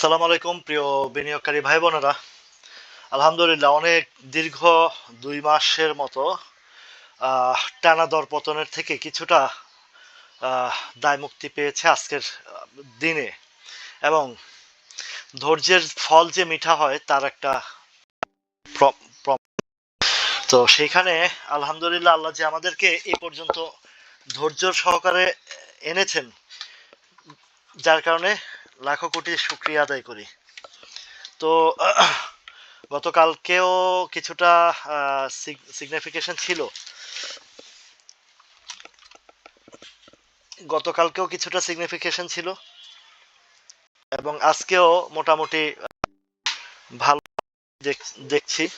আসসালামু আলাইকুম, প্রিয় বিনিয়োগকারী ভাই বোনেরা আলহামদুলিল্লাহ, অনেক দীর্ঘ দুই মাসের মতো টানা দর পতনের থেকে কিছুটা দায় মুক্তি পেয়েছে আজকের দিনে। এবং ধৈর্যের ফল যে মিঠা হয়, তার একটা তো সেইখানে আলহামদুলিল্লাহ আল্লাহ যে আমাদেরকে এ পর্যন্ত ধৈর্য সহকারে এনেছেন, যার কারণে লাখো কোটি শুক্রিয়া আদায় করি। তো, গতকালকেও কিছুটা সিগনিফিকেশন ছিল। গতকালকেও কিছুটা সিগনিফিকেশন ছিল। এবং আজকেও মোটামুটি, ভালো দেখ- দেখছি।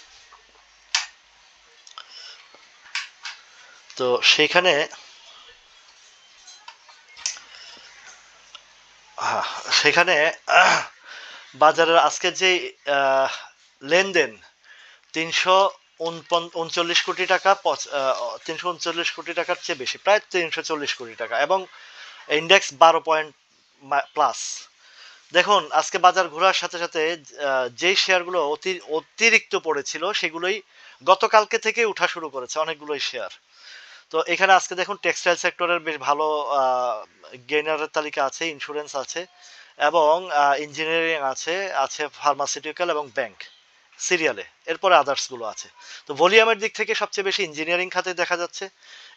তো, সেখানে সেখানে বাজারের আজকে যে লেনদেন, তিনশো উনচল্লিশ কোটি টাকা তিনশো উনচল্লিশ কোটি টাকার চেয়ে বেশি, প্রায় তিনশো চল্লিশ কোটি টাকা এবং ইন্ডেক্স বারো পয়েন্ট প্লাস দেখুন, আজকে বাজার ঘোরার সাথে সাথে যেই শেয়ারগুলো অতি, অতিরিক্ত পড়েছিল, সেগুলোই গতকালকে থেকে উঠা শুরু করেছে অনেকগুলোই শেয়ার। তো এখানে আজকে দেখুন টেক্সটাইল সেক্টরের বেশ ভালো গেইনারের তালিকা আছে ইন্স্যুরেন্স আছে। এবং ইঞ্জিনিয়ারিং আছে আছে ফার্মাসিউটিক্যাল এবং ব্যাংক সিরিয়ালে এরপরে আদার্সগুলো আছে। তো ভলিউমের দিক থেকে সবচেয়ে বেশি ইঞ্জিনিয়ারিং খাতে দেখা যাচ্ছে।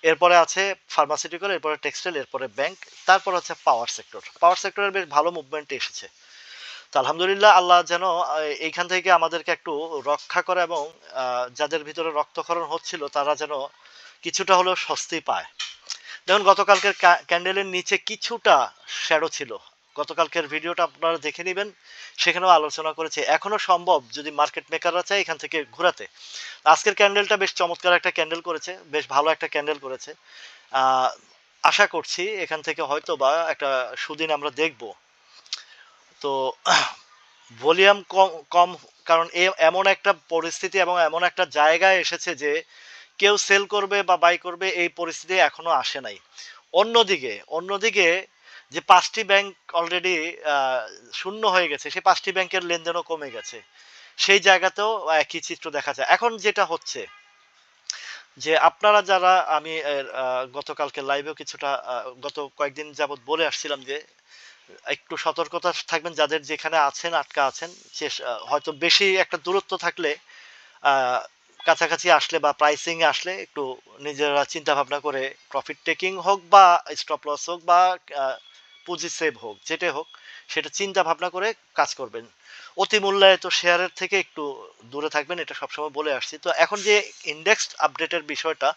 এরপরে আছে ফার্মাসিউটিক্যাল এরপরে টেক্সটাইল এরপরে ব্যাংক তারপর হচ্ছে পাওয়ার সেক্টর পাওয়ার সেক্টরের বেশ ভালো মুভমেন্ট এসেছে। তো আলহামদুলিল্লাহ আল্লাহ যেন এইখান থেকে আমাদেরকে একটু রক্ষা করে এবং যাদের ভিতরে রক্তক্ষরণ হচ্ছিল, তারা যেন কিছুটা হলেও স্বস্তি পায়। দেখুন, গতকালকের ক্যান্ডেলের নিচে কিছুটা শ্যাডো ছিল। গতকালকের ভিডিওটা আপনারা দেখে নেবেন। সেখানেও আলোচনা করেছে, এখনও সম্ভব যদি মার্কেট মেকাররা চায় এখান থেকে ঘোরাতে। আজকের ক্যান্ডেলটা বেশ চমৎকার একটা ক্যান্ডেল করেছে, বেশ ভালো একটা ক্যান্ডেল করেছে। আশা করছি এখান থেকে হয়তো বা একটা সুদিন আমরা দেখব। তো, ভলিউম কম কম, কারণ এমন একটা পরিস্থিতি এবং এমন একটা জায়গায় এসেছে যে কেউ সেল করবে বা বাই করবে, এই পরিস্থিতি এখনও আসে নাই। অন্যদিকে অন্যদিকে যে পাঁচটি ব্যাংক অলরেডি শূন্য হয়ে গেছে সেই পাঁচটি ব্যাংকের লেনদেনও কমে গেছে। সেই জায়গাতেও একই চিত্র দেখা যায়। এখন যেটা হচ্ছে যে আপনারা যারা আমি গতকালকে লাইভেও কিছুটা গত কয়েকদিন যাবৎ বলে আসছিলাম যে একটু সতর্কতা থাকবেন যাদের যেখানে আছেন আটকা আছেন আহ, হয়তো বেশি একটা দূরত্ব থাকলে কাছাকাছি আসলে বা প্রাইসিং আসলে একটু নিজেরা চিন্তা ভাবনা করে প্রফিট টেকিং হোক বা স্টপ লস হোক বা পুঁজি সেভ হোক, যেটাই হোক, সেটা চিন্তা ভাবনা করে কাজ করবেন। অতি মূল্যায়িত শেয়ারের থেকে একটু দূরে থাকবেন, এটা সবসময় বলে আসছি। তো এখন যে ইন্ডেক্স আপডেটের বিষয়টা,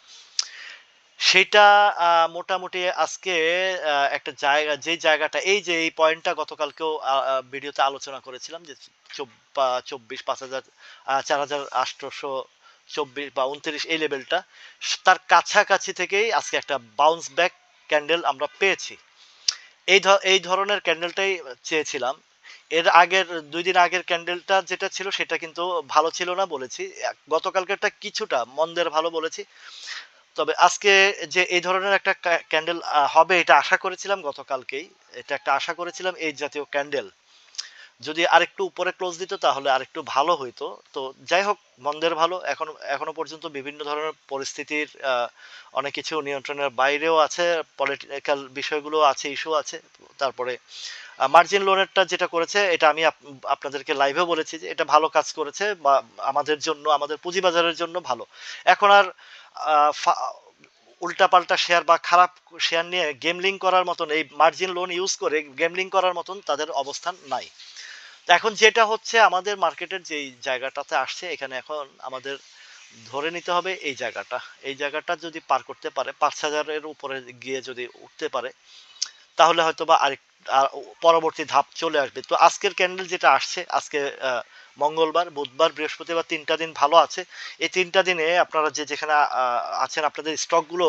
সেটা মোটামুটি আজকে একটা জায়গা, যে জায়গাটা, এই যে, এই পয়েন্টটা গতকালকেও ভিডিওতে আলোচনা করেছিলাম যে চব- চব্বিশ, পাঁচ হাজার চার হাজার আটশোশো চব্বিশ বা উনত্রিশ এই লেভেলটা তার কাছাকাছি থেকেই আজকে একটা বাউন্স ব্যাক ক্যান্ডেল আমরা পেয়েছি। এই এই ধরনের ক্যান্ডেলটাই চেয়েছিলাম। এর আগের, দুই দিন আগের ক্যান্ডেলটা যেটা ছিল সেটা কিন্তু ভালো ছিল না বলেছি। গতকালকেরটা কিছুটা মন্দের ভালো বলেছি। তবে আজকে যে এই ধরনের একটা ক্যান্ডেল হবে এটা আশা করেছিলাম গতকালকেই। এটা একটা আশা করেছিলাম এই জাতীয় ক্যান্ডেল যদি আরেকটু উপরে ক্লোজ দিত, তাহলে আরেকটু ভালো হইতো। তো যাই হোক, মন্দের ভালো। এখন, এখনও পর্যন্ত বিভিন্ন ধরনের পরিস্থিতির অনেক কিছু নিয়ন্ত্রণের বাইরেও আছে পলিটিক্যাল বিষয়গুলো আছে ইস্যু আছে। তারপরে মার্জিন লোনেরটা যেটা করেছে, এটা আমি আপ- আপনাদেরকে লাইভেও বলেছি যে এটা ভালো কাজ করেছে বা আমাদের জন্য, আমাদের পুঁজিবাজারের জন্য ভালো। এখন আর উল্টাপাল্টা শেয়ার বা খারাপ শেয়ার নিয়ে গেমলিং করার মতন, এই মার্জিন লোন ইউজ করে গেমলিং করার মতন তাদের অবস্থান নাই। এখন যেটা হচ্ছে, আমাদের মার্কেটের যেই জায়গাটাতে আসছে, এখানে এখন আমাদের ধরে নিতে হবে এই জায়গাটা। এই জায়গাটা যদি পার করতে পারে, পাঁচ হাজারের উপরে গিয়ে যদি উঠতে পারে, তাহলে হয়তো বা আরেক আর পরবর্তী ধাপ চলে আসবে। তো আজকের ক্যান্ডেল যেটা আসছে, আজকে মঙ্গলবার, বুধবার, বৃহস্পতিবার তিনটা দিন ভালো আছে। এই তিনটা দিনে আপনারা যে যেখানে আছেন, আপনাদের স্টকগুলো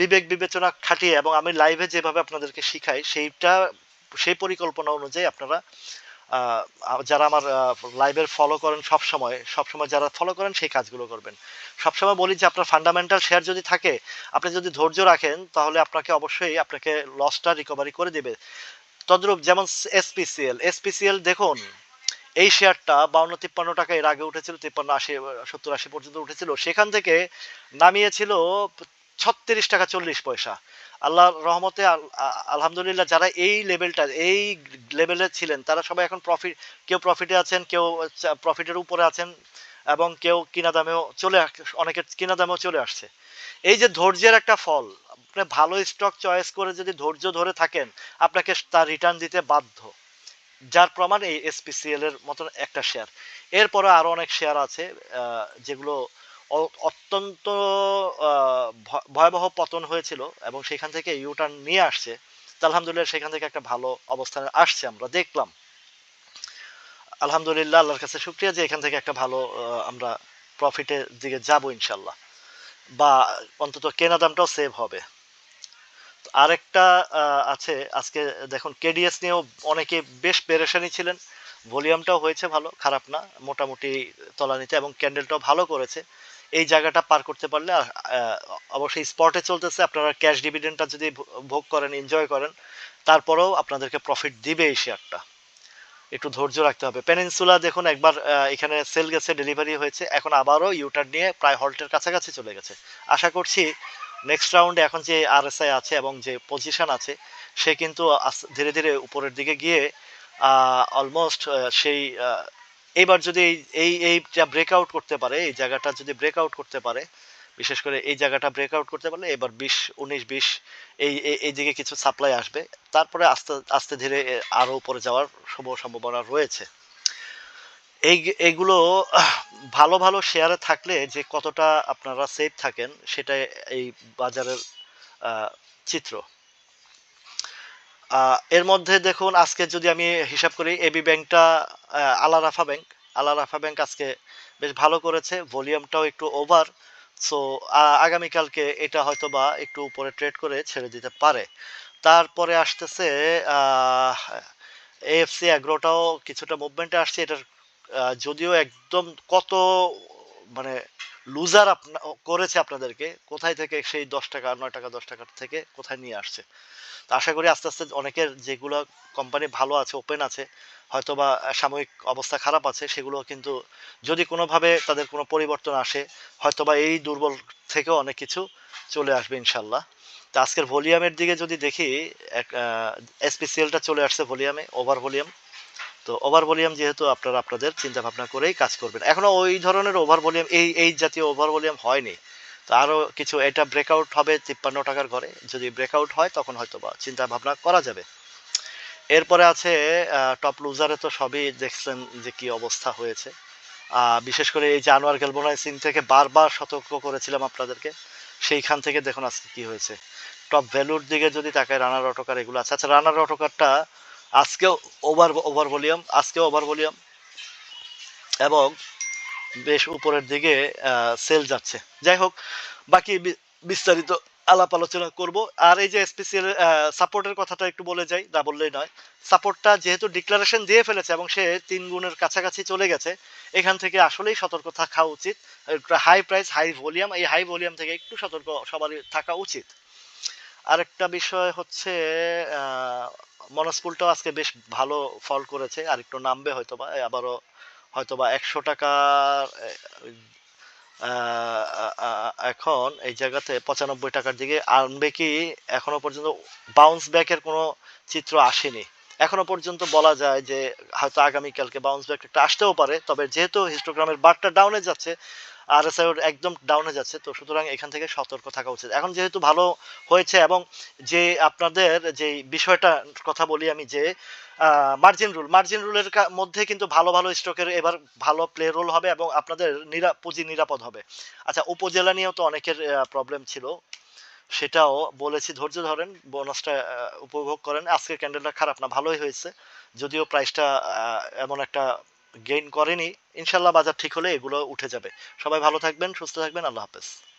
বিবেক বিবেচনা খাটিয়ে এবং আমি লাইভে যেভাবে আপনাদেরকে শিখাই, সেইটা সেই পরিকল্পনা অনুযায়ী আপনারা যারা আমার লাইভের ফলো করেন সব সময় সব সময় যারা ফলো করেন সেই কাজগুলো করবেন। সবসময় বলি যে আপনার ফান্ডামেন্টাল শেয়ার যদি থাকে, আপনি যদি ধৈর্য রাখেন, তাহলে আপনাকে অবশ্যই আপনাকে লসটা রিকভারি করে দেবে। তদ্রূপ যেমন এসপিসিএল এসপিসিএল দেখুন, এই শেয়ারটা বাউন্ন তিপ্পান্ন টাকা, এর আগে উঠেছিল তিপ্পান্ন আশি, সত্তর আশি পর্যন্ত উঠেছিল। সেখান থেকে নামিয়েছিল ছত্রিশ টাকা চল্লিশ পয়সা। আল্লাহ রহমতে আলহামদুলিল্লাহ যারা এই লেভেলটা এই লেভেলে ছিলেন, তারা সবাই এখন প্রফিট কেউ প্রফিটে আছেন, কেউ প্রফিটের উপরে আছেন এবং কেউ কিনা দামেও চলে অনেকের কিনা দামেও চলে আসছে। এই যে ধৈর্যের একটা ফল, আপনি ভালো স্টক চয়েস করে যদি ধৈর্য ধরে থাকেন, আপনাকে তার রিটার্ন দিতে বাধ্য। যার প্রমাণ এই এসপিসিএল এর মতন একটা শেয়ার এরপরে আরও অনেক শেয়ার আছে যেগুলো অত্যন্ত ভয়াবহ পতন হয়েছিল এবং সেখান থেকে ইউটার্ন নিয়ে আসছে। আলহামদুলিল্লাহ সেখান থেকে একটা ভালো অবস্থানে আসছে, আমরা দেখলাম। আলহামদুলিল্লাহ, আল্লাহর কাছে শুক্রিয়া যে এখান থেকে একটা ভালো আমরা প্রফিটের দিকে যাব ইনশাল্লাহ বা অন্তত কেনা দামটাও সেভ হবে। আরেকটা আছে, আজকে দেখুন কেডিএস নিয়েও অনেকে বেশ পেরেশানি ছিলেন। ভলিউমটাও হয়েছে ভালো, খারাপ না, মোটামুটি তলানিতে এবং ক্যান্ডেলটাও ভালো করেছে। এই জায়গাটা পার করতে পারলে অবশ্যই স্পটে চলতেছে। আপনারা ক্যাশ ডিভিডেন্ডটা যদি ভোগ করেন এনজয় করেন, তারপরেও আপনাদেরকে প্রফিট দিবে এই শেয়ারটা একটু ধৈর্য রাখতে হবে। পেনিনসুলা দেখুন, একবার এখানে সেল গেছে ডেলিভারি হয়েছে, এখন আবারও ইউটার নিয়ে প্রায় হল্টের কাছাকাছি চলে গেছে। আশা করছি নেক্সট রাউন্ডে এখন যে আরএসআই আছে এবং যে পজিশন আছে, সে কিন্তু ধীরে ধীরে উপরের দিকে গিয়ে অলমোস্ট সেই এইবার যদি এই এই এইটা ব্রেকআউট করতে পারে এই জায়গাটা যদি ব্রেকআউট করতে পারে বিশেষ করে এই জায়গাটা ব্রেকআউট করতে পারলে এবার বিশ উনিশ বিশ এই এই- দিকে কিছু সাপ্লাই আসবে। তারপরে আস্তে আস্তে ধীরে আরও উপরে যাওয়ার শুভ সম্ভাবনা রয়েছে। এই এইগুলো আহ, ভালো ভালো শেয়ারে থাকলে যে কতটা আপনারা সেফ থাকেন সেটা এই বাজারের চিত্র। এর মধ্যে দেখুন, আজকে যদি আমি হিসাব করি এবি ব্যাংকটা আলা রাফা ব্যাংক আলা রাফা ব্যাংক আজকে বেশ ভালো করেছে ভলিউমটাও একটু ওভার সো আগামীকালকে এটা হয়তো বা একটু উপরে ট্রেড করে ছেড়ে দিতে পারে। তারপরে আসতেছে এএফসি অ্যাগ্রোটাও কিছুটা মুভমেন্টে আসছে, এটার যদিও একদম কত মানে লুজার করেছে আপনাদেরকে, কোথায় থেকে সেই দশ টাকা, নয় টাকা, দশ টাকা থেকে কোথায় নিয়ে আসছে? তো আশা করি আস্তে আস্তে অনেকের যেগুলো কোম্পানি ভালো আছে ওপেন আছে হয়তো বা সাময়িক অবস্থা খারাপ আছে সেগুলো কিন্তু যদি কোনোভাবে তাদের কোনো পরিবর্তন আসে হয়তো বা এই দুর্বল থেকেও অনেক কিছু চলে আসবে ইনশাল্লাহ। তো আজকের ভলিউমের দিকে যদি দেখি, এক এসপিসিএলটা চলে আসছে ভলিউমে ওভার ভলিউম তো ওভার ভলিউম যেহেতু আপনারা আপনাদের চিন্তা ভাবনা করেই কাজ করবেন। এখনও ওই ধরনের ওভার ভলিউম এই এই জাতীয় ওভার ভলিউম হয়নি। তো আরও কিছু, এটা ব্রেকআউট হবে তিপ্পান্ন টাকার ঘরে। যদি ব্রেকআউট হয়, তখন হয়তো বা চিন্তা ভাবনা করা যাবে। এরপরে আছে টপ লুজারে তো সবই দেখছেন যে কি অবস্থা হয়েছে। বিশেষ করে এই যে আনোয়ার গেলবোনাই থেকে বারবার সতর্ক করেছিলাম আপনাদেরকে। সেইখান থেকে দেখুন আজকে কি হয়েছে। টপ ভ্যালুর দিকে যদি তাকায় রানার অটোকার এগুলো আছে। আচ্ছা রানার অটোকারটা আজকেও ওভার ওভার ভলিউম আজকেও ওভার ভলিউম এবং বেশ উপরের দিকে সেল যাচ্ছে। যাই হোক, বাকি বিস্তারিত আলাপ আলোচনা করব। আর এই যে স্পেশাল সাপোর্টের কথাটা একটু বলে যাই, না বললেই নয়। সাপোর্টটা যেহেতু ডিক্লারেশন দিয়ে ফেলেছে এবং সে তিন গুণের কাছাকাছি চলে গেছে, এখান থেকে আসলেই সতর্ক থাকা উচিত। হাই প্রাইস হাই ভলিউম এই হাই ভলিউম থেকে একটু সতর্ক সবারই থাকা উচিত। আরেকটা বিষয় হচ্ছে মনস্পুলটাও আজকে বেশ ভালো ফল করেছে। আর একটু নামবে হয়তো বা আবারও হয়তো বা একশো টাকা এখন এই জায়গাতে পঁচানব্বই টাকার দিকে আনবে কি এখনও পর্যন্ত বাউন্স ব্যাকের কোনো চিত্র আসেনি। এখনও পর্যন্ত বলা যায় যে হয়তো আগামীকালকে বাউন্স ব্যাক একটা আসতেও পারে, তবে যেহেতু হিস্টোগ্রামের বারটা ডাউনে যাচ্ছে আর এস একদম ডাউনে যাচ্ছে, তো সুতরাং এখান থেকে সতর্ক থাকা উচিত। এখন যেহেতু ভালো হয়েছে এবং যে আপনাদের যে বিষয়টা কথা বলি আমি যে মার্জিন রুল মার্জিন রুলের মধ্যে কিন্তু ভালো ভালো স্টকের এবার ভালো প্লে রোল হবে এবং আপনাদের নিরা, পুঁজি নিরাপদ হবে। আচ্ছা উপজেলা নিয়েও তো অনেকের প্রবলেম ছিল। সেটাও বলেছি, ধৈর্য ধরেন বোনাসটা উপভোগ করেন। আজকের ক্যান্ডেলটা খারাপ না, ভালোই হয়েছে। যদিও প্রাইসটা এমন একটা গেইন করেনি, ইনশাল্লাহ বাজার ঠিক হলে এগুলো উঠে যাবে। সবাই ভালো থাকবেন, সুস্থ থাকবেন, আল্লাহ হাফেজ।